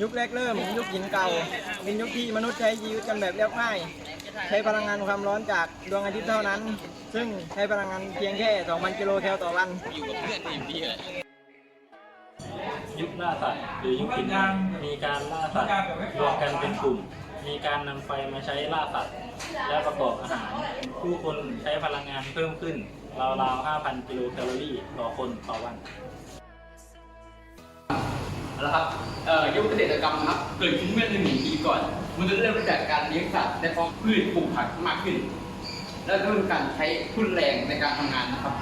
ยุคแรกเริ่มยุคหินเก่า เป็นยุคที่มนุษย์ใช้ชีวิตกันแบบเรียบง่าย ใช้พลังงานความร้อนจากดวงอาทิตย์เท่านั้น ซึ่งใช้พลังงานเพียงแค่ 2,000 กิโลแคลต่อวันยุคล่าสัตว์หรือยุคหินมีการล่าสัตว์รวมกันเป็นกลุ่ม มีการนำไฟมาใช้ล่าสัตว์และประกอบอาหาร ผู้คนใช้พลังงานเพิ่มขึ้น ราวๆ5,000 กิโลแคลอรี่ต่อคนต่อวันเอาละครับเอ่อยุคเกษตรกรรมนะครับเกิดขึ้นเมื่อหนึ่งปีก่อน มันจะเริ่มมาจากการเลี้ยงสัตว์และเพาะพืชปลูกผักมากขึ้น แล้วเริ่มการใช้ทุนแรงในการทำงานนะครับ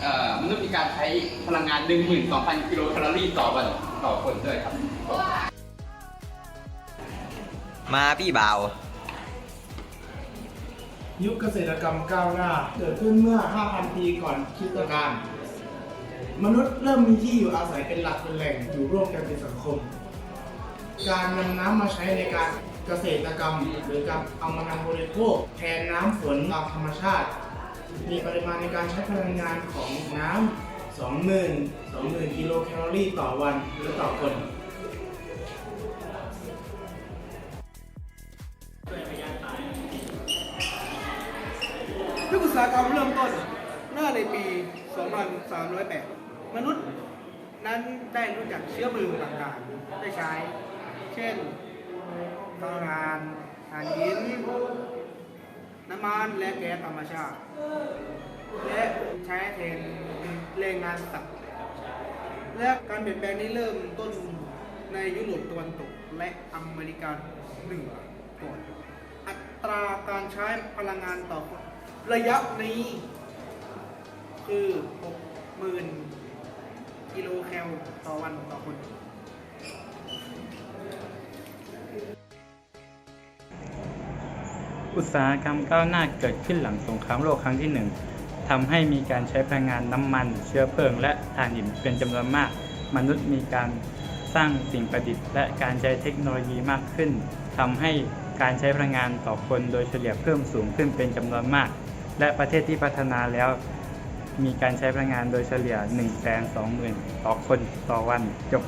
เอ่อมันต้องมีการใช้พลังงาน 12,000 กิโลแคลอรี่ต่อวันต่อคนด้วยครับ มาพี่บ่าว ยุคเกษตรกรรมก้าวหน้า เกิดขึ้นเมื่อ 5,000 ปีก่อนคริสตกาลมนุษย์เริ่มมีที่อยู่อาศัยเป็นหลักเป็นแหล่งอยู่ร่วมกันเป็นสังคม การนำน้ำมาใช้ในการเกษตรกรรม หรือการเอามานำบริโภคแทนน้ำฝนตามธรรมชาติ มีปริมาณในการใช้พลังงานของน้ำ20,000 20,000 กิโลแคลอรี่ต่อวันหรือต่อคน ยุคอุตสาหกรรมเริ่มต้นเมื่อในปี 2308 มนุษย์นั้นได้รู้จักเชื้อเพลิงต่างๆ ได้ใช้ เช่นพลังงานถ่านหิน น้ำมันและแก๊สธรรมชาติ และใช้แทนแรงงานสัตว์ และการเปลี่ยนแปลงนี้เริ่มต้นในยุโรปตะวันตกและอเมริกาเหนือก่อน ตราการใช้พลังงานต่อคนระยะนี้ คือ 60,000 กิโลแคลต่อวันต่อคน อุตสาหกรรมก้าวหน้าเกิดขึ้นหลังสงครามโลกครั้งที่หนึ่งทำให้มีการใช้พลังงานน้ำมัน เชื้อเพลิง และถ่านหินเป็นจำนวนมาก มนุษย์มีการสร้างสิ่งประดิษฐ์ และการใช้เทคโนโลยีมากขึ้นทำให้ การใช้พลังงานต่อคนโดยเฉลี่ยเพิ่มสูงขึ้นเป็นจำนวนมาก และประเทศที่พัฒนาแล้วมีการใช้พลังงานโดยเฉลี่ย 1 2 0 0 0 0 ต่อคนต่อวันจบ